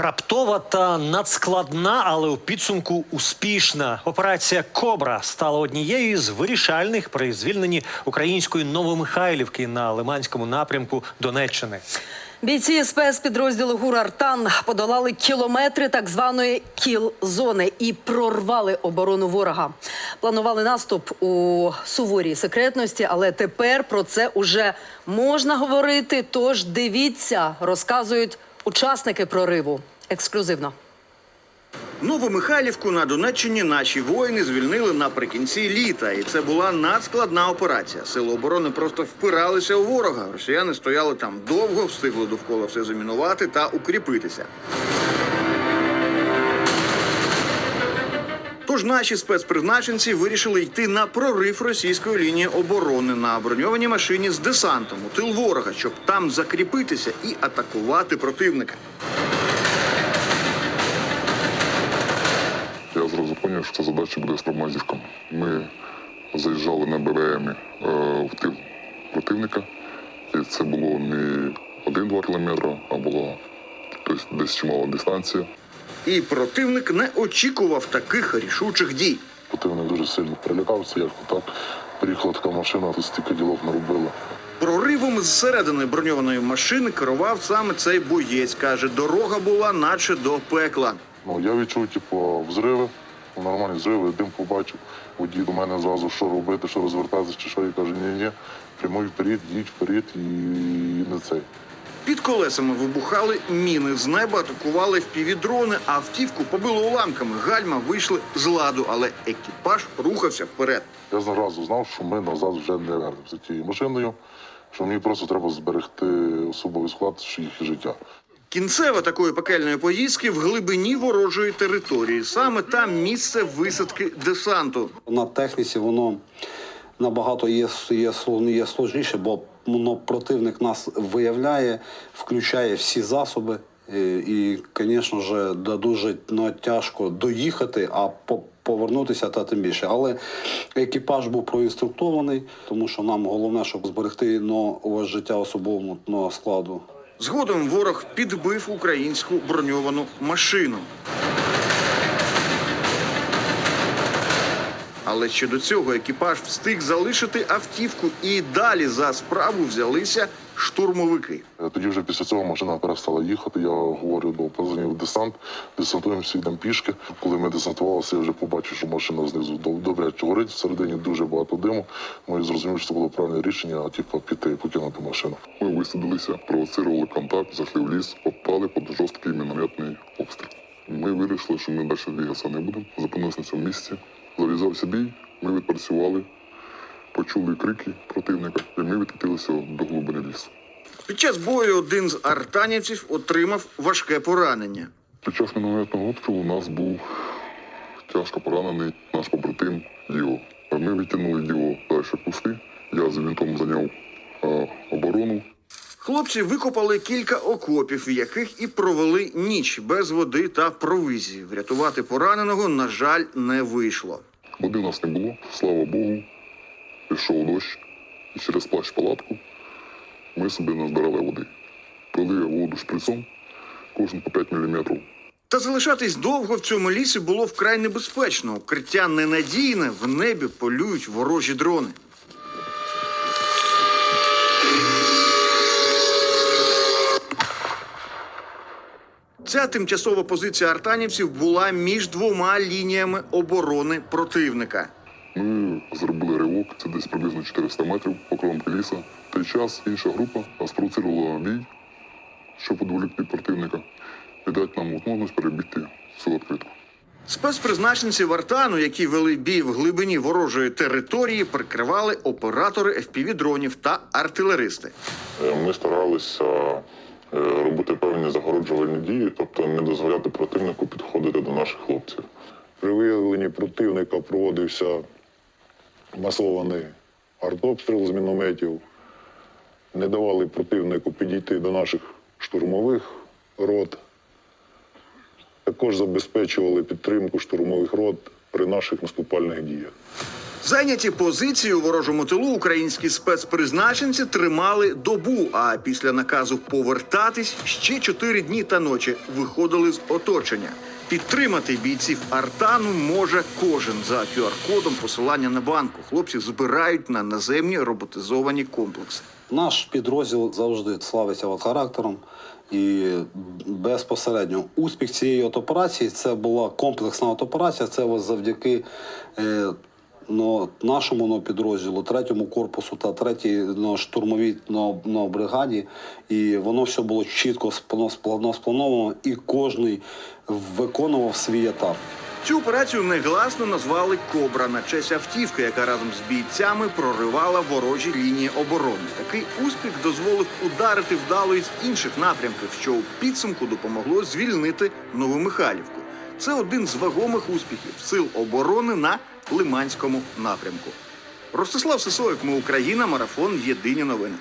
Раптова та надскладна, але у підсумку успішна. Операція Кобра стала однією з вирішальних при звільненні української Новомихайлівки на Лиманському напрямку Донеччини. Бійці спецпідрозділу ГУР Артан подолали кілометри так званої кіл-зони і прорвали оборону ворога. Планували наступ у суворій секретності, але тепер про це уже можна говорити. Тож дивіться, розказують учасники прориву. Ексклюзивно. Нову Михайлівку на Донеччині наші воїни звільнили наприкінці літа, і це була надскладна операція. Сили оборони просто впиралися у ворога. Росіяни стояли там довго, встигли довкола все замінувати та укріпитися. Тож наші спецпризначенці вирішили йти на прорив російської лінії оборони на броньованій машині з десантом у тил ворога, щоб там закріпитися і атакувати противника. Я зразу зрозумів, що ця задача буде з тормозівком. Ми заїжджали на БВМ е, в тил противника, і це було не 1-2 кілометри, а була тобто, десь чимала дистанція. І противник не очікував таких рішучих дій. Противник дуже сильно прилякався, як так. Приїхала така машина, тут стільки ділов наробила. Проривом зсередини броньованої машини керував саме цей боєць. каже, дорога була наче до пекла. Ну, я відчув, типу, взриви, ну, нормальні взриви, дим побачив. Водій до мене зразу, що робити, що розвертатися, чи що. Я кажу, ні, ні, прямуй вперед, їдь вперед і не цей. Під колесами вибухали міни з неба, атакували впівдрони, а автівку побило уламками. Гальма вийшли з ладу, але екіпаж рухався вперед. Я зразу знав, що ми назад вже не вернемося тією машиною, що мені просто треба зберегти особовий склад що їх життя. Кінцева такої пекельної поїздки в глибині ворожої території. Саме там місце висадки десанту. На техніці воно набагато є, є, є сложніше, бо воно противник нас виявляє, включає всі засоби. е, І, звісно ж, дуже ну, тяжко доїхати, а повернутися та тим більше. Але екіпаж був проінструктований, тому що нам головне, щоб зберегти ну, у вас життя особового ну, складу. Згодом ворог підбив українську броньовану машину. Але ще до цього екіпаж встиг залишити автівку і далі за справу взялися штурмовики. Е, Тоді вже після цього машина перестала їхати. Я говорю до позвонив десант, десантуємося, йдемо пішки. Коли ми десантувалися, я вже побачив, що машина знизу доб- добряче горить, всередині дуже багато диму. Ми зрозуміли, що це було правильне рішення, типу, піти і покинути машину. Ми висадилися, провоцирували контакт, зайшли в ліс, попали під жорсткий мінометний обстріл. Ми вирішили, що ми далі двигатися не будемо. Зупинилися на цьому місці. Зав'язався бій, ми відпрацювали, почули крики противника, і ми відкатилися до глибини лісу. Під час бою один з артанівців отримав важке поранення. Під час мінометного обстрілу у нас був тяжко поранений наш побратим Діо. Ми відтягнули Діо далі в кусти. Я з вінтом зайняв оборону. Хлопці викопали кілька окопів, в яких і провели ніч без води та провизії. Врятувати пораненого, на жаль, не вийшло. Води у нас не було, слава Богу. Пішов дощ, і через плащ палатку ми собі назбирали води. Пили воду шприцом, кожен по 5 мм. Та залишатись довго в цьому лісі було вкрай небезпечно. Укриття ненадійне, в небі полюють ворожі дрони. Ця тимчасова позиція артанівців була між двома лініями оборони противника. Ми зробили ривок, це десь приблизно 400 метрів по ліса. В той час інша група спровоцирувала бій, щоб відволікти противника і дати нам можливість перебігти всю відкритку. Спецпризначенці Вартану, які вели бій в глибині ворожої території, прикривали оператори FPV-дронів та артилеристи. Е, Ми старалися робити певні загороджувальні дії, тобто не дозволяти противнику підходити до наших хлопців. При виявленні противника проводився масований артобстріл з мінометів. Не давали противнику підійти до наших штурмових рот. Також забезпечували підтримку штурмових рот при наших наступальних діях. Зайняті позиції у ворожому тилу українські спецпризначенці тримали добу. А після наказу повертатись ще чотири дні та ночі виходили з оточення. Підтримати бійців Артану може кожен за QR-кодом посилання на банку. Хлопці збирають на наземні роботизовані комплекси. Наш підрозділ завжди славиться характером. І безпосередньо успіх цієї операції це була комплексна операція. Це завдяки ну, нашому ну, підрозділу, третьому корпусу та третій ну, штурмовій ну, ну, бригаді. І воно все було чітко сплано- сплано- сплановано, і кожний виконував свій етап. Цю операцію негласно назвали Кобра на честь автівки, яка разом з бійцями проривала ворожі лінії оборони. Такий успіх дозволив ударити вдало із інших напрямків, що у підсумку допомогло звільнити Новомихайлівку. Це один з вагомих успіхів сил оборони на Лиманському напрямку. Ростислав Сисоєк, ми Україна, марафон Єдині новини.